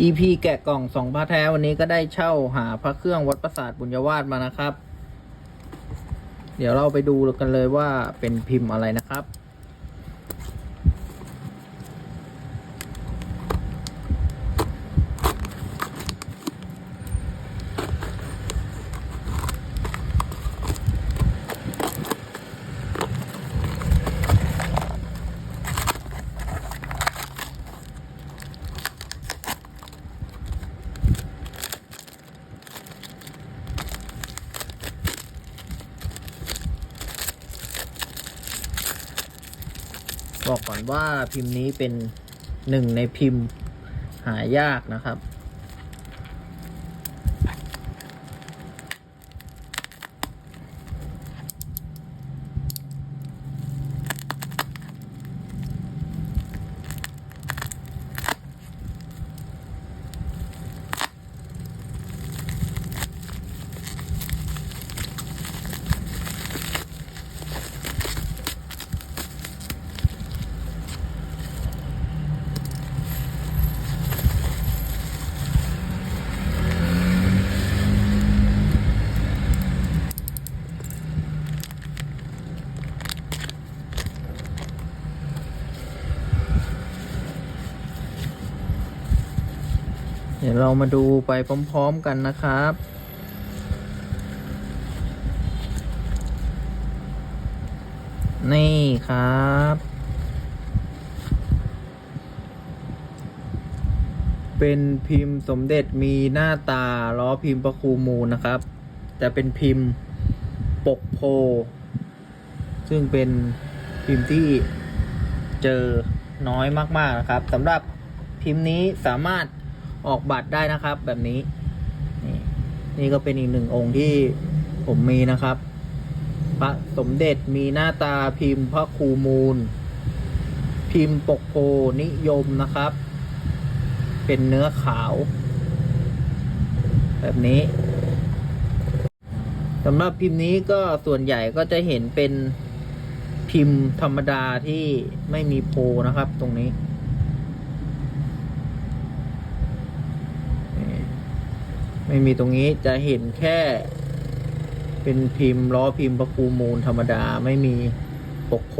EP แกะกล่องสองพระแท้วันนี้ก็ได้เช่าหาพระเครื่องวัดประสาทบุญยวาสมานะครับ เดี๋ยวเราไปดูกันเลยว่าเป็นพิมพ์อะไรนะครับ บอกก่อนว่าพิมพ์นี้เป็นหนึ่งในพิมพ์หายากนะครับ ดี๋ยวเรามาดูไปพร้อมๆกันนะครับนี่ครับ เป็นพิมพ์สมเด็จมีหน้าตาล้อพิมพ์ประคูมูลนะครับจะเป็นพิมพ์ปกโพ ซึ่งเป็นพิมพ์ที่เจอน้อยมากๆนะครับสำหรับพิมพ์นี้สามารถ ออกบัตรได้นะครับ แบบนี้ นี่นี่ก็เป็นอีกหนึ่งองค์ที่ผมมีนะครับ พระสมเด็จมีหน้าตาพิมพ์พระครูมูล พิมพ์ปกโพนิยมนะครับ เป็นเนื้อขาว แบบนี้สำหรับพิมพ์นี้ก็ส่วนใหญ่ก็จะเห็นเป็นพิมพ์ธรรมดาที่ไม่มีโพนะครับตรงนี้ ไม่มีตรงนี้จะเห็นแค่ เป็นพิมพ์ล้อพิมพ์ประคูมูลธรรมดาไม่มีปกโพ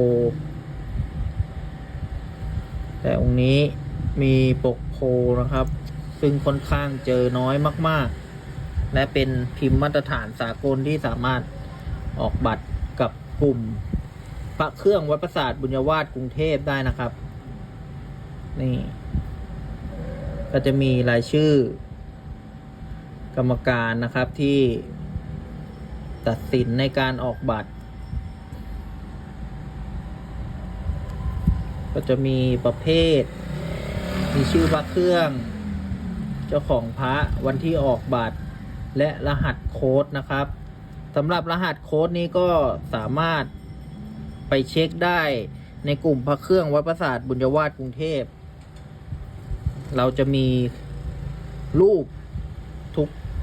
แต่องค์นี้มีปกโพนะครับ ซึ่งค่อนข้างเจอน้อยมาก ๆ และเป็นพิมพ์มาตรฐานสากลที่สามารถออกบัตรกับกลุ่ม พระเครื่องวัดประสาทบุญยวาสกรุงเทพได้นะครับ นี่ ก็จะมีรายชื่อ กรรมการนะครับที่ตัดสินในการออกบัตร ก็จะมีประเภท มีชื่อพระเครื่อง เจ้าของพระวันที่ออกบัตร และรหัสโค้ดนะครับสำหรับรหัสโค้ดนี้ก็สามารถไปเช็คได้ในกลุ่มพระเครื่องวัดประสาทบุญวาสกรุงเทพ เราจะมีรูป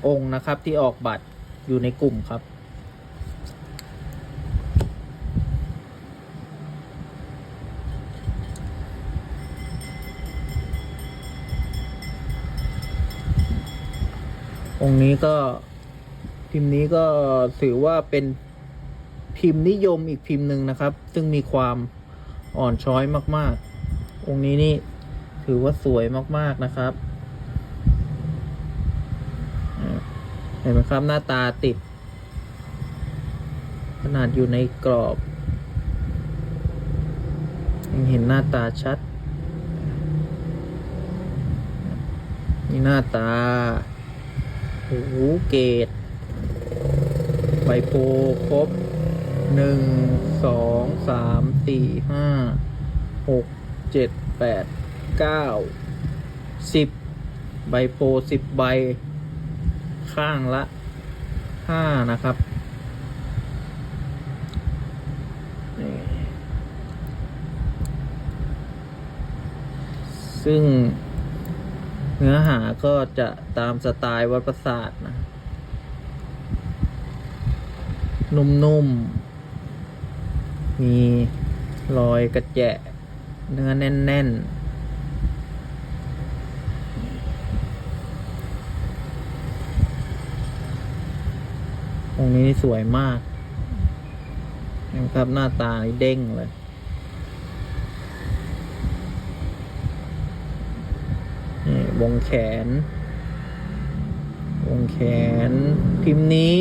องค์นะครับ ที่ออกบัตรอยู่ในกลุ่มครับ องค์นี้ก็พิมพ์นี้ก็ถือว่าเป็นพิมพ์นิยมอีกพิมพ์หนึ่งนะครับ ซึ่งมีความอ่อนช้อยมาก ๆ องค์นี้นี่ถือว่าสวยมาก ๆ นะครับอ่า เห็นไหมครับหน้าตาติด ขนาดอยู่ในกรอบยังเห็นหน้าตาชัดนี่หน้าตาหูเกตใบโพครบหนึ่งสองสามสี่ห้าหกเจ็ดแปดเก้าสิบใบโพสิบใบ ข้างละห้านะครับซึ่งเนื้อหาก็จะตามสไตล์วัดประสาทนะ นุ่มๆ มีรอยกระแจะเนื้อแน่น องค์นี้สวยมากนะครับหน้าตาเด้งเลย นี่วงแขน วงแขน พิมพ์นี้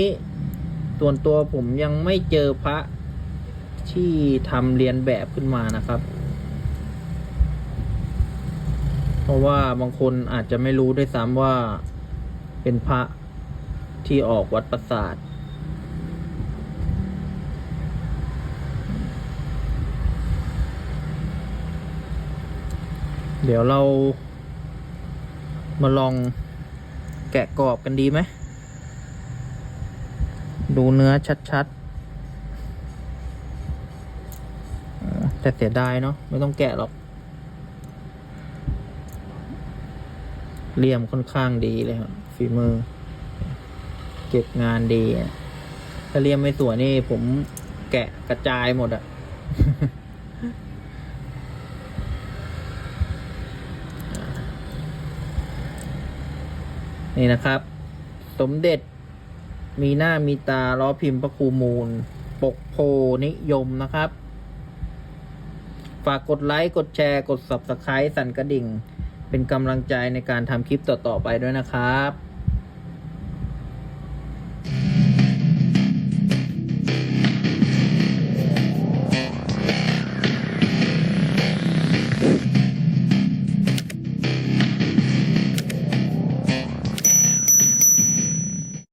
ส่วนตัวผมยังไม่เจอพระที่ทำเรียนแบบขึ้นมานะครับ เพราะว่าบางคนอาจจะไม่รู้ด้วยซ้ำว่าเป็นพระที่ออกวัดประสาท เดี๋ยวเรา มาลองแกะกรอบกันดีไหม ดูเนื้อชัดๆ แต่เสียดายเนาะไม่ต้องแกะหรอกเลี่ยมค่อนข้างดีเลยครับฝีมือ เก็บงานดีอะถ้าเลี่ยมไม่สวยนี่ผมแกะกระจายหมดอะ นี่นะครับ สมเด็จมีหน้ามีตาล้อพิมพ์พระครูมูล ปกโพนิยมนะครับ ฝากกดไลค์กดแชร์กด subscribe สั่นกระดิ่ง เป็นกำลังใจในการทำคลิปต่อ ๆ ไปด้วยนะครับ